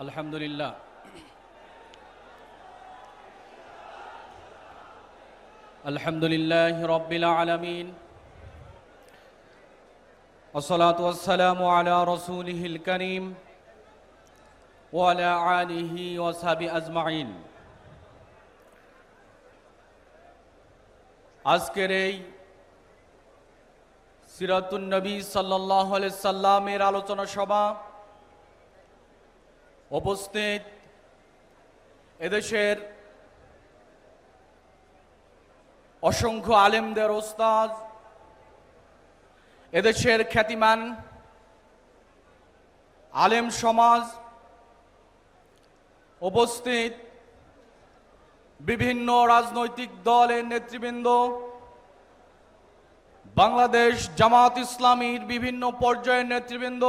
আলহামদুলিল্লাহ আলহামদুলিল্লাহ রব্বিল আলামিন والصلاة والسلام على رسوله الكريم وعلى آله وصحبه أجمعين আজকের এই সিরাতুন নবী সাল্লাল্লাহু আলাইহি সাল্লামের আলোচনা সভা উপস্থিত এদেশের অসংখ্য আলেমদের ওস্তাদ, এদেশের খ্যাতিমান আলেম সমাজ উপস্থিত বিভিন্ন রাজনৈতিক দলের নেতৃবৃন্দ, বাংলাদেশ জামাত ইসলামীর বিভিন্ন পর্যায়ের নেতৃবৃন্দ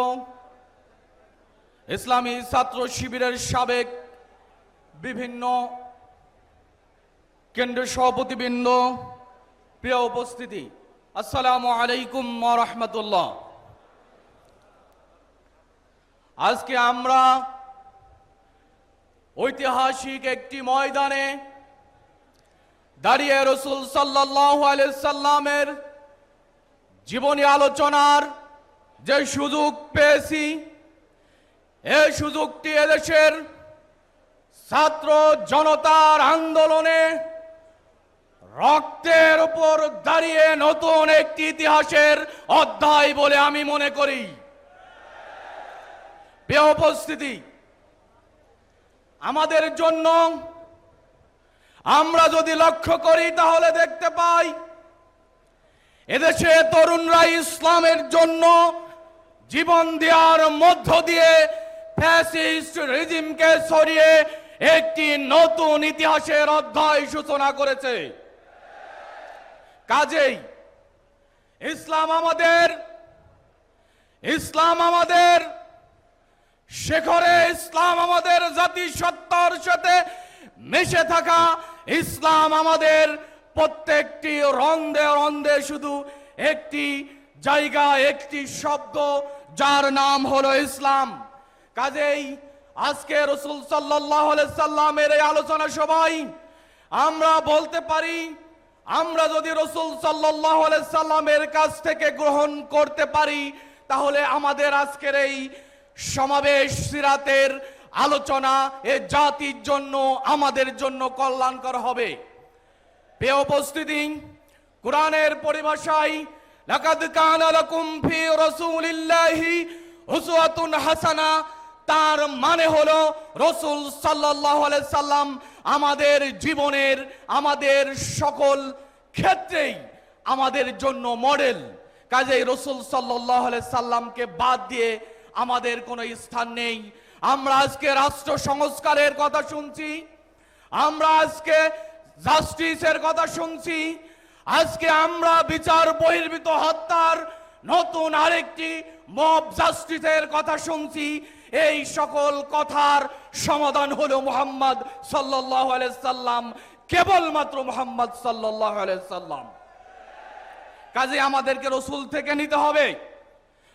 ইসলামী ছাত্র শিবিরের সাবেক বিভিন্ন কেন্দ্রীয় সভাপতিবৃন্দ, প্রিয় উপস্থিতি, আসসালামু আলাইকুম রহমতুল্লাহ। আজকে আমরা ঐতিহাসিক একটি ময়দানে দাঁড়িয়ে রসুল সাল্লাহ সাল্লামের জীবনী আলোচনার যে সুযোগ পেয়েছি এই সুযোগটি এদেশের ছাত্র জনতার আন্দোলনে রক্তের উপর দাঁড়িয়ে নতুন একটি ইতিহাসের অধ্যায় বলে আমি মনে করি। উপস্থিতি, আমাদের জন্য আমরা যদি লক্ষ্য করি তাহলে দেখতে পাই, এদেশে তরুণরা ইসলামের জন্য জীবন দেওয়ার মধ্য দিয়ে ফ্যাসিস্ট রিজিমকে সরিয়ে একটি নতুন ইতিহাসের অধ্যায় সূচনা করেছে। কাজেই ইসলাম আমাদের ইসলাম আমাদের, শেখরে ইসলাম আমাদের জাতিসত্তার সাথে মিশে থাকা ইসলাম আমাদের প্রত্যেকটি রন্ধে রন্ধে শুধু একটি জায়গা, একটি শব্দ, যার নাম হলো ইসলাম। কাজেই আজকে রসুল সাল্লাহ সাল্লামের এই আলোচনা সবাই আমরা বলতে পারি, আমরা যদি রসুল সাল্লাহ সাল্লামের কাছ থেকে গ্রহণ করতে পারি, তাহলে আমাদের আজকের এই সমাবেশ সিরাতের আলোচনা এ জাতির জন্য, আমাদের জন্য কল্যাণকর হবে। প্রিয় উপস্থিতি, কোরআনের পরিভাষায়, লাকাদ কানা লাকুম ফি রাসূলিল্লাহি উসওয়াতুন হাসানা তার মানে হলো রসুল আলাইহি সাল্লাম আমাদের জীবনের, আমাদের সকল ক্ষেত্রেই আমাদের জন্য মডেল। কাজেই রসুল আলাইহি সাল্লামকে বাদ দিয়ে আমাদের কোনো স্থান নেই। আমরা আজকে রাষ্ট্র সংস্কারের কথা শুনছি, আমরা আজকে জাস্টিসের কথা শুনছি, আজকে আমরা বিচার বহির্ভূত হত্যার নতুন আরেকটি মব জাস্টিসের কথা শুনছি। এই সকল কথার সমাধান হলো মুহাম্মদ আলাইহি সাল্লাম, কেবলমাত্র মুহাম্মদ আলাইহি সাল্লাম। কাজে আমাদেরকে রসুল থেকে নিতে হবে।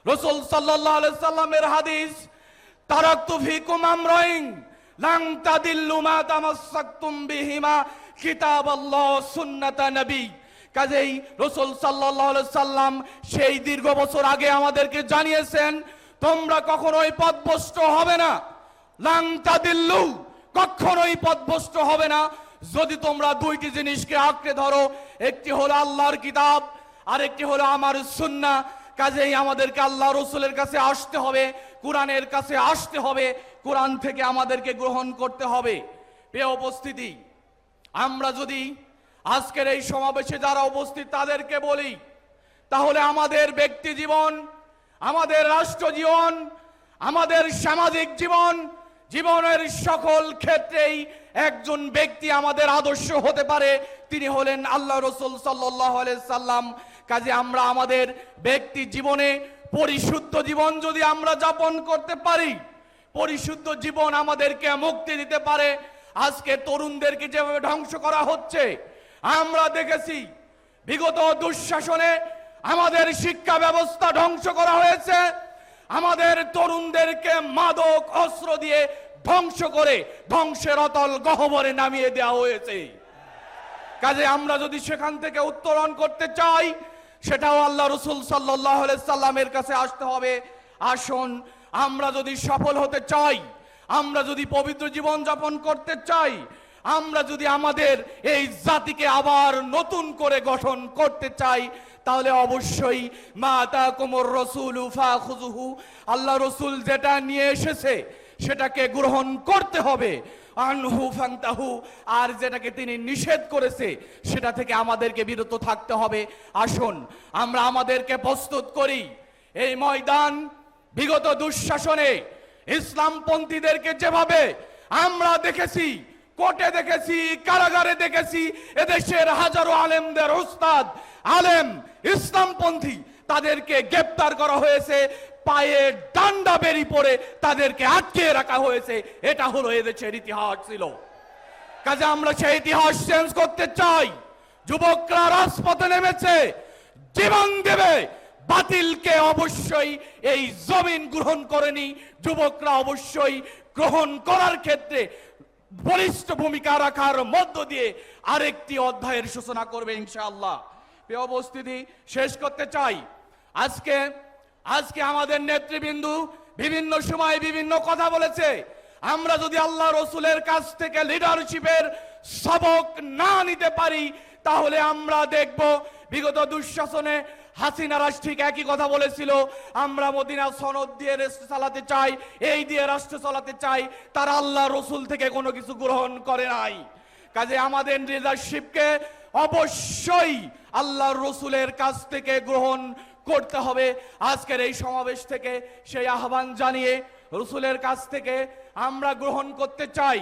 রসুল আলাইহি সাল্লামের হাদিস, তারাকতু ফিকুম আমরাইন, লাং তাদিল্লু মা তামাসসাকতুম বিহিমা, কিতাবাল্লাহ সুন্নাত নবী। কাজেই রসুল আলাইহি সাল্লাম সেই দীর্ঘ বছর আগে আমাদেরকে জানিয়েছেন তোমরা কখনোই পথভ্রষ্ট হবে না। লাং তাদিল্লু কখনোই পথভ্রষ্ট হবে না। যদি তোমরা দুইটি জিনিসকে আঁকড়ে ধরো, একটি হলো আল্লাহর কিতাব, আরেকটি হলো আমার সুন্নাহ। কাজেই আমাদেরকে আল্লাহ রসুলের কাছে আসতে হবে, কোরআনের কাছে আসতে হবে, কোরআন থেকে আমাদেরকে গ্রহণ করতে হবে। প্রিয় উপস্থিতি, আমরা যদি আজকের এই সমাবেশে যারা উপস্থিত তাদেরকে বলি, তাহলে আমাদের ব্যক্তি জীবন আমাদের রাষ্ট্র জীবন, আমাদের সামাজিক জীবন, জীবনের সকল ক্ষেত্রেই একজন ব্যক্তি আমাদের আদর্শ হতে পারে। তিনি হলেন আল্লাহ রসুল সাল্লাহ সাল্লাম। কাজে আমরা আমাদের ব্যক্তি জীবনে পরিশুদ্ধ জীবন যদি আমরা যাপন করতে পারি, পরিশুদ্ধ জীবন আমাদেরকে মুক্তি দিতে পারে। আজকে তরুণদেরকে যেভাবে ধ্বংস করা হচ্ছে, আমরা দেখেছি বিগত দুঃশাসনে আমাদের শিক্ষা ব্যবস্থা ধ্বংস করা হয়েছে। আমাদের তরুণদেরকে মাদক, অস্ত্র দিয়ে ধ্বংস করে ধ্বংসের অতল গহবরে নামিয়ে দেওয়া হয়েছে। কাজে আমরা যদি সেখান থেকে উত্তরণ করতে চাই, সেটাও আল্লাহ রসুল সাল্লামের কাছে আসতে হবে। আসুন, আমরা যদি সফল হতে চাই, আমরা যদি পবিত্র জীবন যাপন করতে চাই, আমরা যদি আমাদের এই জাতিকে আবার নতুন করে গঠন করতে চাই তাহলে অবশ্যই মা তা কোমর রসুল উফা খুজুহু আল্লাহ রসুল যেটা নিয়ে এসেছে, সেটাকে গ্রহণ করতে হবে। আনহু ফাংতাহু আর যেটাকে তিনি নিষেধ করেছে, সেটা থেকে আমাদেরকে বিরত থাকতে হবে। আসুন, আমরা আমাদেরকে প্রস্তুত করি। এই ময়দান বিগত দুঃশাসনে ইসলামপন্থীদেরকে যেভাবে আমরা দেখেছি কোর্টে দেখেছি, কারাগারে দেখেছি, এদেশের হাজারো আলেমদের উস্তাদ, আলেম, ইসলামপন্থী, তাদেরকে গ্রেপ্তার করা হয়েছে, পায়ে ডান্ডা বেরি পড়ে তাদেরকে আটকে রাখা হয়েছে, এটা হলো এদেশের ইতিহাস ছিল। কাজে আমরা সেই ইতিহাস চেঞ্জ করতে চাই। যুবকরা রাজপথে নেমেছে, জীবন দেবে, বাতিলকে অবশ্যই এই জমিন গ্রহণ করেনি, যুবকরা অবশ্যই গ্রহণ করার ক্ষেত্রে বলিষ্ঠ ভূমিকা রাখার মধ্য দিয়ে আরেকটি অধ্যায়ের সূচনা করবে ইনশাআল্লাহ। প্রিয় উপস্থিতি, শেষ করতে চাই। আজকে আজকে আমাদের নেতৃবৃন্দু বিভিন্ন সময় বিভিন্ন কথা বলেছে। আমরা যদি আল্লাহ রসুলের কাছ থেকে লিডারশিপের সবক না নিতে পারি, তাহলে আমরা দেখব বিগত দুঃশাসনে হাসিনা রাজ ঠিক একই কথা বলেছিল, আমরা মদিনা সনদ দিয়ে রাষ্ট্র চালাতে চাই, এই দিয়ে রাষ্ট্র চালাতে চাই, তারা আল্লাহ রসুল থেকে কোনো কিছু গ্রহণ করে নাই। কাজে আমাদের লিডারশিপকে অবশ্যই আল্লাহ রসুলের কাছ থেকে গ্রহণ করতে হবে। আজকের এই সমাবেশ থেকে সেই আহ্বান জানিয়ে রসুলের কাছ থেকে আমরা গ্রহণ করতে চাই।